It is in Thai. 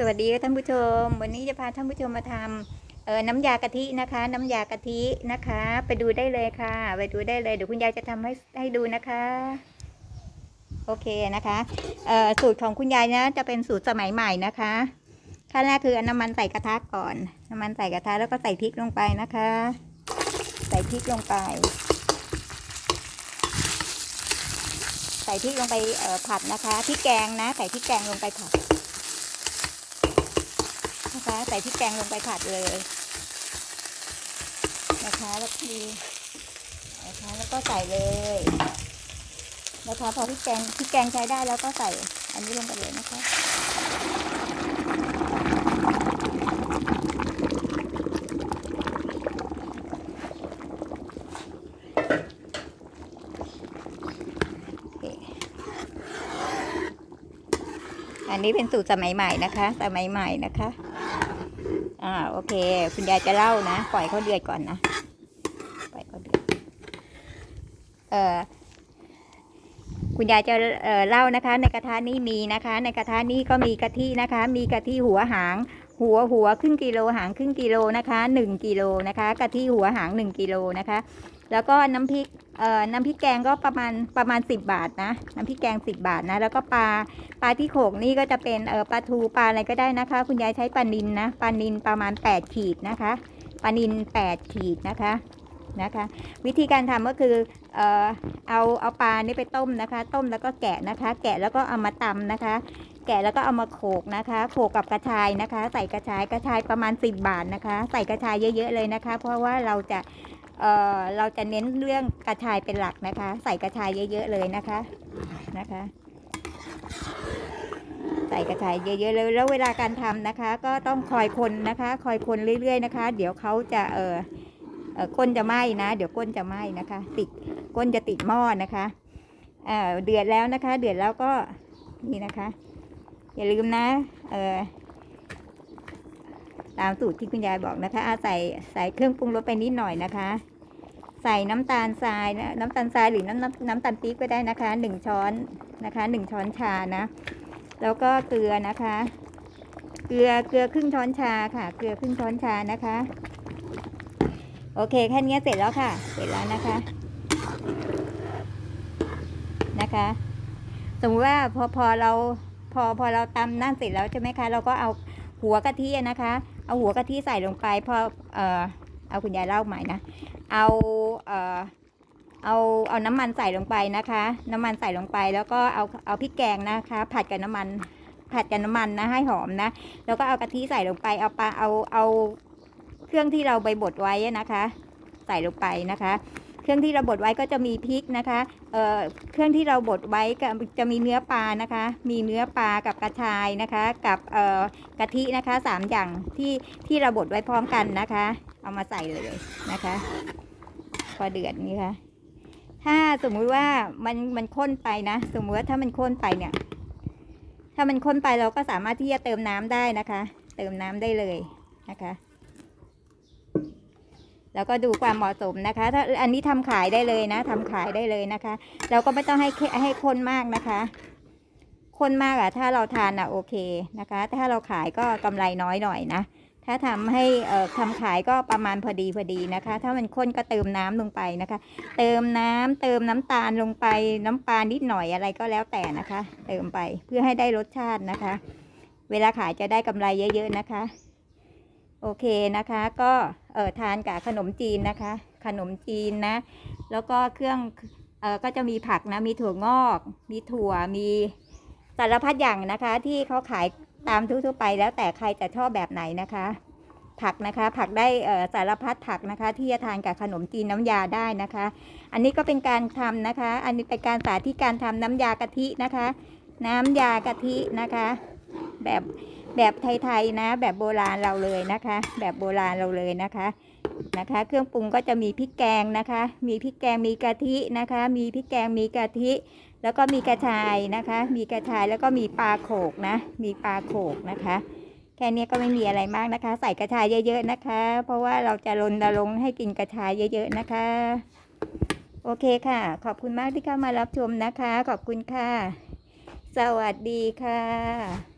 สวัสดีค่ะท่านผู้ชม วันนี้จะพาท่านผู้ชมมาทำเออน้ำยากะทินะคะ น้ำยากะทินะคะ ไปดูได้เลยค่ะ ไปดูได้เลยเดี๋ยวคุณยายจะทำให้ให้ดูนะคะ โอเคนะคะเออสูตรของคุณยายนะจะเป็นสูตรสมัยใหม่นะคะขั้นแรกคือเอาน้ำมันใส่กระทะก่อน น้ำมันใส่กระทะแล้วก็ใส่พริกลงไปนะคะ ใส่พริกลงไป ใส่พริกลงไปผัดนะคะพริกแกงนะ ใส่พริกแกงลงไปผัด นะคะใส่พริกแกงลงไปผัดเลยนะคะแล้วทีนะคะแล้วก็ใส่เลยนะคะพอพริกแกงพริกแกงใช้ได้แล้วก็ใส่อันนี้ลงไปเลยนะคะอันนี้เป็นสูตรสมัยใหม่นะคะ สมัยใหม่นะคะ อ่าโอเค คุณยายจะเล่านะ ปล่อยเขาเดือดก่อนนะ ปล่อยเขาเดือด เอ่อ คุณยายจะเอ่อเล่านะคะ ในกระทะนี้มีนะคะ ในกระทะนี้ก็มีกะทินะคะ มีกะทิหัวหาง หัวหัวครึ่งกิโลหางครึ่งกิโลนะคะหนึ่งกิโลนะคะกะทิหัวหางหนึ่งกิโลนะคะ แล้วก็น้ำพริกเอ่อน้ำพริกแกงก็ประมาณประมาณสิบบาทนะน้ำพริกแกงสิบบาทนะ แล้วก็ปลาปลาที่โขกนี่ก็จะเป็นเออปลาทูปลาอะไรก็ได้นะคะ คุณยายใช้ปลานินนะปลานินประมาณ 8 ขีดนะคะปลานิน 8 ขีดนะคะนะคะวิธีการทำก็คือเออเอาเอาปลานี่ไปต้มนะคะ ต้มแล้วก็แกะนะคะ แกะแล้วก็เอามาตำนะคะ แกะแล้วก็เอามาโขกนะคะโขกกับกระชายนะคะ ใส่กระชายกระชายประมาณ 10 บาทนะคะ ใส่กระชายเยอะๆเลยนะคะ เพราะว่าเราจะ เออเราจะเน้นเรื่องกระชายเป็นหลักนะคะ ใส่กระชายเยอะๆเลยนะคะนะคะ ใส่กระชายเยอะๆเลยแล้วเวลาการทำนะคะ ก็ต้องคอยคนนะคะ คอยคนเรื่อยๆนะคะ เดี๋ยวเขาจะเออเออก้นจะไหม้นะ เดี๋ยวก้นจะไหม้นะคะ ติดก้นจะติดหม้อนะคะเออเดือดแล้วนะคะ เดือดแล้วก็นี่นะคะ อย่าลืมนะเออตามสูตรที่คุณยายบอกนะคะอาใส่ใส่เครื่องปรุงรสไปนิดหน่อยนะคะ ใส่น้ำตาลทรายนะน้ำตาลทรายหรือน้ำน้ำน้ำตาลปี๊บก็ได้นะคะหนึ่งช้อนนะคะหนึ่งช้อนชานะ แล้วก็เกลือนะคะ เกลือเกลือครึ่งช้อนชาค่ะ เกลือครึ่งช้อนชานะคะ โอเคแค่นี้เสร็จแล้วค่ะ เสร็จแล้วนะคะ นะคะ สมมติว่าพอพอเราพอพอเราตำนั่นเสร็จแล้วใช่ไหมคะ เราก็เอาหัวกะทินะคะ เอาหัวกะทิใส่ลงไปพอเอ่อ เอาคุณยายเล่าใหม่นะ เอาเอ่อเอาเอาน้ำมันใส่ลงไปนะคะ น้ำมันใส่ลงไปแล้วก็เอาเอาพริกแกงนะคะ ผัดกับน้ำมันผัดกับน้ำมันนะให้หอมนะ แล้วก็เอากะทิใส่ลงไปเอาปลาเอาเอาเครื่องที่เราไปบดไว้นะคะ ใส่ลงไปนะคะ เครื่องที่เราบดไว้ก็จะมีพริกนะคะเอ่อเครื่องที่เราบดไว้ก็จะมีเนื้อปลานะคะ มีเนื้อปลากับกระชายนะคะ กับเอ่อกะทินะคะสามอย่างที่ที่เราบดไว้พร้อมกันนะคะ เอามาใส่เลยนะคะ พอเดือดนี่ค่ะ ถ้าสมมุติว่ามันมันข้นไปนะ สมมติว่าถ้ามันข้นไปเนี่ย ถ้ามันข้นไปเราก็สามารถที่จะเติมน้ำได้นะคะ เติมน้ำได้เลยนะคะ แล้วก็ดูความเหมาะสมนะคะ ถ้าอันนี้ทำขายได้เลยนะทำขายได้เลยนะคะ เราก็ไม่ต้องให้ให้ข้นมากนะคะข้นมากอะถ้าเราทานอะโอเคนะคะ ถ้าเราขายก็กำไรน้อยหน่อยนะ ถ้าทำให้ทำขายก็ประมาณพอดีพอดีนะคะ ถ้ามันข้นก็เติมน้ำลงไปนะคะ เติมน้ำเติมน้ำตาลลงไปน้ำปลานิดหน่อยอะไรก็แล้วแต่นะคะ เติมไปเพื่อให้ได้รสชาตินะคะ เวลาขายจะได้กำไรเยอะๆนะคะ โอเคนะคะ ก็เออทานกับขนมจีนนะคะ ขนมจีนนะ แล้วก็เครื่องเออก็จะมีผักนะ มีถั่วงอก มีถั่วมีสารพัดอย่างนะคะ ที่เขาขาย ตามทั่วๆไปแล้วแต่ใครจะชอบแบบไหนนะคะ ผักนะคะ ผักได้สารพัดผักนะคะ ที่จะทานกับขนมจีนน้ำยาได้นะคะ อันนี้ก็เป็นการทำนะคะ อันนี้เป็นการสาธิตการทำน้ำยากะทินะคะ น้ำยากะทินะคะ แบบแบบไทยๆนะ แบบโบราณเราเลยนะคะ แบบโบราณเราเลยนะคะ นะคะ เครื่องปรุงก็จะมีพริกแกงนะคะ มีพริกแกงมีกะทินะคะ มีพริกแกงมีกะทิ แล้วก็มีกระชายนะคะ มีกระชายแล้วก็มีปลาโขกนะ มีปลาโขกนะคะแค่นี้ก็ไม่มีอะไรมากนะคะ ใส่กระชายเยอะๆนะคะ เพราะว่าเราจะรณรงค์ให้กินกระชายเยอะๆนะคะ โอเคค่ะ ขอบคุณมากที่เข้ามารับชมนะคะ ขอบคุณค่ะ สวัสดีค่ะ